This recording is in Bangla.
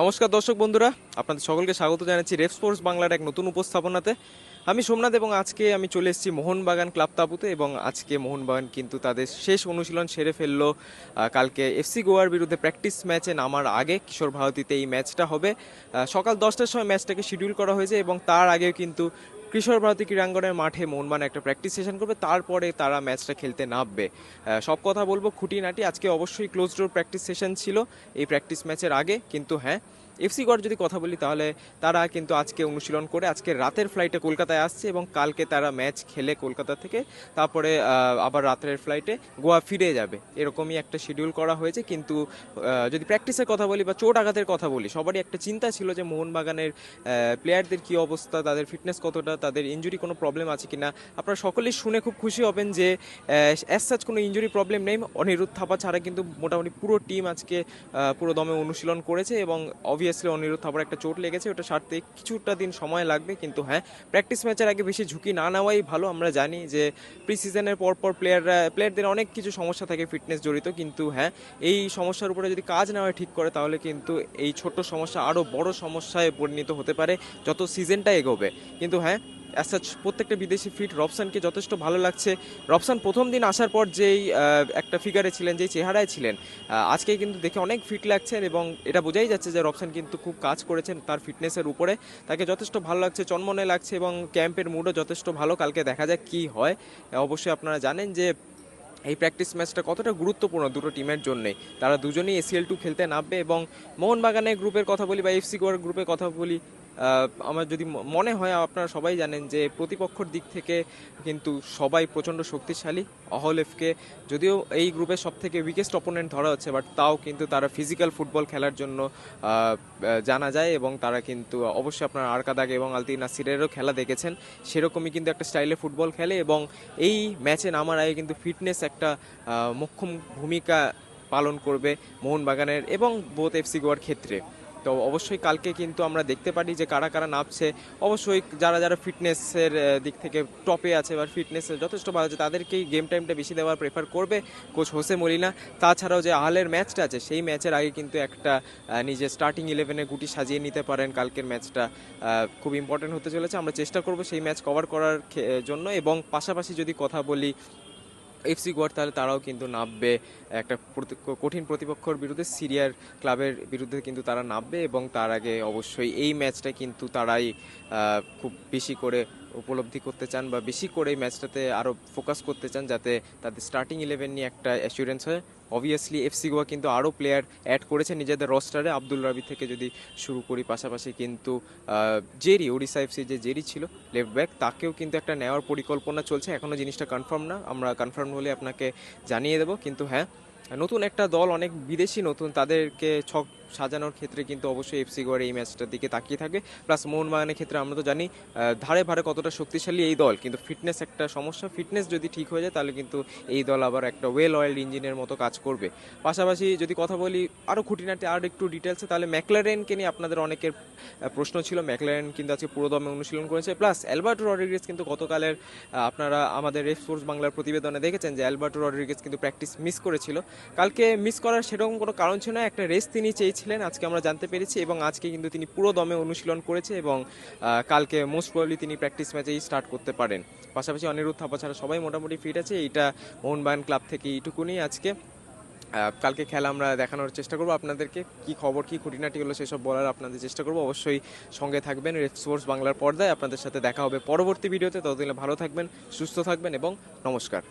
নমস্কার দর্শক বন্ধুরা, আপনাদের সকলকে স্বাগত জানাচ্ছি রেফ স্পোর্টস বাংলার এক নতুন উপস্থাপনাতে। আমি সোমনাথ এবং আজকে আমি চলে এসেছি মোহনবাগান ক্লাব তাবুতে এবং আজকে মোহনবাগান কিন্তু তাদের শেষ অনুশীলন সেরে ফেলল। কালকে এফসি গোয়ার বিরুদ্ধে প্র্যাকটিস ম্যাচে নামার আগে কিশোর ভারতীতে এই ম্যাচটা হবে। সকাল দশটার সময় ম্যাচটাকে শিডিউল করা হয়েছে এবং তার আগেও কিন্তু কিশোর ভারতী ক্রীড়াঙ্গনের মাঠে মনমান একটা প্র্যাকটিস সেশন করবে, তারপরে তারা ম্যাচটা খেলতে নামবে। সব কথা বলব খুঁটিনাটি, আজকে অবশ্যই ক্লোজ ডোর প্র্যাকটিস সেশন ছিল, এই প্র্যাকটিস ম্যাচের আগে, কিন্তু হ্যাঁ এফসি গড় যদি কথা বলি, তাহলে তারা কিন্তু আজকে অনুশীলন করে আজকে রাতের ফ্লাইটে কলকাতায় আসছে এবং কালকে তারা ম্যাচ খেলে কলকাতা থেকে। তারপরে আবার রাতের ফ্লাইটে গোয়া ফিরে যাবে। এরকমই একটা শিডিউল করা হয়েছে। কিন্তু যদি প্র্যাকটিসের কথা বলি বা চোট আঘাতের কথা বলি, সবারই একটা চিন্তা ছিল যে মোহনবাগানের প্লেয়ারদের কি অবস্থা, তাদের ফিটনেস কতটা, তাদের ইনজুরি কোনো প্রবলেম আছে কিনা? আপনারা সকলেই শুনে খুব খুশি হবেন যে অ্যাজ সাচ কোনো ইনজুরি প্রবলেম নেই। অনিরুদ্ধ থাপা ছাড়া কিন্তু মোটামুটি পুরো টিম আজকে পুরো দমে অনুশীলন করেছে এবং অবভিয়াসলি অনিরুদ্ধ থাপার একটা চোট লেগেছে, ওটা সারতে কিছুটা দিন সময় লাগবে, কিন্তু হ্যাঁ প্র্যাকটিস ম্যাচের আগে বেশি ঝুঁকি না নেওয়াই ভালো। আমরা জানি যে প্রি সিজনের পর পর প্লেয়াররা প্লেয়ারদের অনেক কিছু সমস্যা থাকে ফিটনেস জড়িত, কিন্তু হ্যাঁ এই সমস্যার উপরে যদি কাজ নেওয়া ঠিক করে, তাহলে কিন্তু এই ছোট্ট সমস্যা আরও বড় সমস্যায় পরিণত হতে পারে, যত সিজনটা এগোবে। কিন্তু হ্যাঁ অ্যাজ সাচ প্রত্যেকটা বিদেশি ফিট রবসানকে যথেষ্ট ভালো লাগছে। রবসান প্রথম দিন আসার পর যেই একটা ফিগারে ছিলেন, যেই চেহারায় ছিলেন আজকে কিন্তু দেখে অনেক ফিট লাগছেন এবং এটা বোঝাই যাচ্ছে যে রবসান কিন্তু খুব কাজ করেছেন তার ফিটনেসের উপরে। তাকে যথেষ্ট ভালো লাগছে, চনমনে লাগছে এবং ক্যাম্পের মুডও যথেষ্ট ভালো। কালকে দেখা যাক কি হয়। অবশ্যই আপনারা জানেন যে এই প্র্যাকটিস ম্যাচটা কতটা গুরুত্বপূর্ণ দুটো টিমের জন্যে। তারা দুজনেই এসিএল টু খেলতে নামবে এবং মোহনবাগানের গ্রুপের কথা বলি বা এফসি গোয়ার গ্রুপের কথা বলি আমার যদি মনে হয়, আপনারা সবাই জানেন যে প্রতিপক্ষর দিক থেকে কিন্তু সবাই প্রচণ্ড শক্তিশালী। অহলেফকে যদিও এই গ্রুপের সব থেকে উইকেস্ট অপোনেন্ট ধরা হচ্ছে বাট তাও কিন্তু তারা ফিজিক্যাল ফুটবল খেলার জন্য জানা যায় এবং তারা কিন্তু অবশ্যই আপনার আরকাদাগ এবং আলতি নাসিরেরও খেলা দেখেছেন। সেরকমই কিন্তু একটা স্টাইলে ফুটবল খেলে এবং এই ম্যাচে নামার আগে কিন্তু ফিটনেস একটা মোক্ষম ভূমিকা পালন করবে মোহনবাগানের এবং বোথ এফসি গোয়ার ক্ষেত্রে। তো অবশ্যই কালকে কিন্তু আমরা দেখতে পারি যে কারা কারা নামছে। অবশ্যই যারা যারা ফিটনেসের দিক থেকে টপে আছে বা ফিটনেসের যথেষ্ট ভালো আছে, তাদেরকেই গেম টাইমটা বেশি দেওয়ার প্রেফার করবে কোচ হোসে মলিনা। তাছাড়াও যে আহলের ম্যাচটা আছে, সেই ম্যাচের আগে কিন্তু একটা নিজের স্টার্টিং ইলেভেনে গুটি সাজিয়ে নিতে পারেন কালকের ম্যাচটা খুব ইম্পর্টেন্ট হতে চলেছে, আমরা চেষ্টা করব সেই ম্যাচ কভার করার জন্য এবং পাশাপাশি যদি কথা বলি এফসি গোয়ার তাহলে তারাও কিন্তু নামবে। একটা কঠিন প্রতিপক্ষর বিরুদ্ধে সিরিয়ার ক্লাবের বিরুদ্ধে কিন্তু তারা নামবে এবং তার আগে অবশ্যই এই ম্যাচটা কিন্তু তারাই খুব বেশি করে উপলব্ধি করতে চান বা বেশি করে এই ম্যাচটাতে আরও ফোকাস করতে চান যাতে তাদের স্টার্টিং ইলেভেন নিয়ে একটা অ্যাসিউরেন্স হয়। অবভিয়াসলি এফসি গোয়া কিন্তু আরও প্লেয়ার অ্যাড করেছে নিজেদের রস্টারে আব্দুল রাবি থেকে যদি শুরু করি, পাশাপাশি কিন্তু জেরি ওড়িশা এফসি যে জেরি ছিল লেফট ব্যাক তাকেও কিন্তু একটা নেওয়ার পরিকল্পনা চলছে। এখনও জিনিসটা কনফার্ম না। আমরা কনফার্ম হলে আপনাকে জানিয়ে দেবো। কিন্তু হ্যাঁ নতুন একটা দল, অনেক বিদেশি নতুন, তাদেরকে ছক সাজানোর ক্ষেত্রে কিন্তু অবশ্যই এফসি গোয়ার এই ম্যাচটার দিকে তাকিয়ে থাকে। প্লাস মোহনবাগানের ক্ষেত্রে আমরা তো জানি ধারে ভারে কতটা শক্তিশালী এই দল। কিন্তু ফিটনেস একটা সমস্যা। ফিটনেস যদি ঠিক হয়ে যায়, তাহলে কিন্তু এই দল আবার একটা ওয়েল অয়েল ইঞ্জিনের মতো কাজ করবে। পাশাপাশি যদি কথা বলি আরও খুঁটিনাটি, আর একটু ডিটেলসে তাহলে ম্যাকলারেনকে নিয়ে আপনাদের অনেকের প্রশ্ন ছিল। ম্যাকলারেন কিন্তু আজকে পুরোদমে অনুশীলন করেছে। প্লাস অ্যালবার্টো রড্রিগেজ কিন্তু গতকালের আপনারা আমাদের রেফ বাংলার প্রতিবেদনে দেখেছেন যে অ্যালবার্টো রড্রিগেজ কিন্তু প্র্যাকটিস মিস করেছিল। কালকে মিস করার সেরকম কোনো কারণ ছিল না। একটা রেস্ট তিনি চেয়েছিলেন আজকে আমরা জানতে পেরেছি এবং আজকে কিন্তু তিনি পুরো দমে অনুশীলন করেছে এবং কালকে মোস্ট প্রবলি তিনি প্র্যাকটিস ম্যাচেই স্টার্ট করতে পারেন। পাশাপাশি অনিরুদ্ধ থাপা ছাড়া সবাই মোটামুটি ফিট আছে, এইটা মোহনবাগান ক্লাব থেকে এইটুকুনি আজকে। কালকে খেলা আমরা দেখানোর চেষ্টা করব আপনাদেরকে, কি খবর, কি খুঁটিনাটি হলো সেসব বলার আপনাদের চেষ্টা করব। অবশ্যই সঙ্গে থাকবেন রেড স্পোর্টস বাংলার পর্দায়, আপনাদের সাথে দেখা হবে পরবর্তী ভিডিওতে। ততদিনে ভালো থাকবেন, সুস্থ থাকবেন এবং নমস্কার।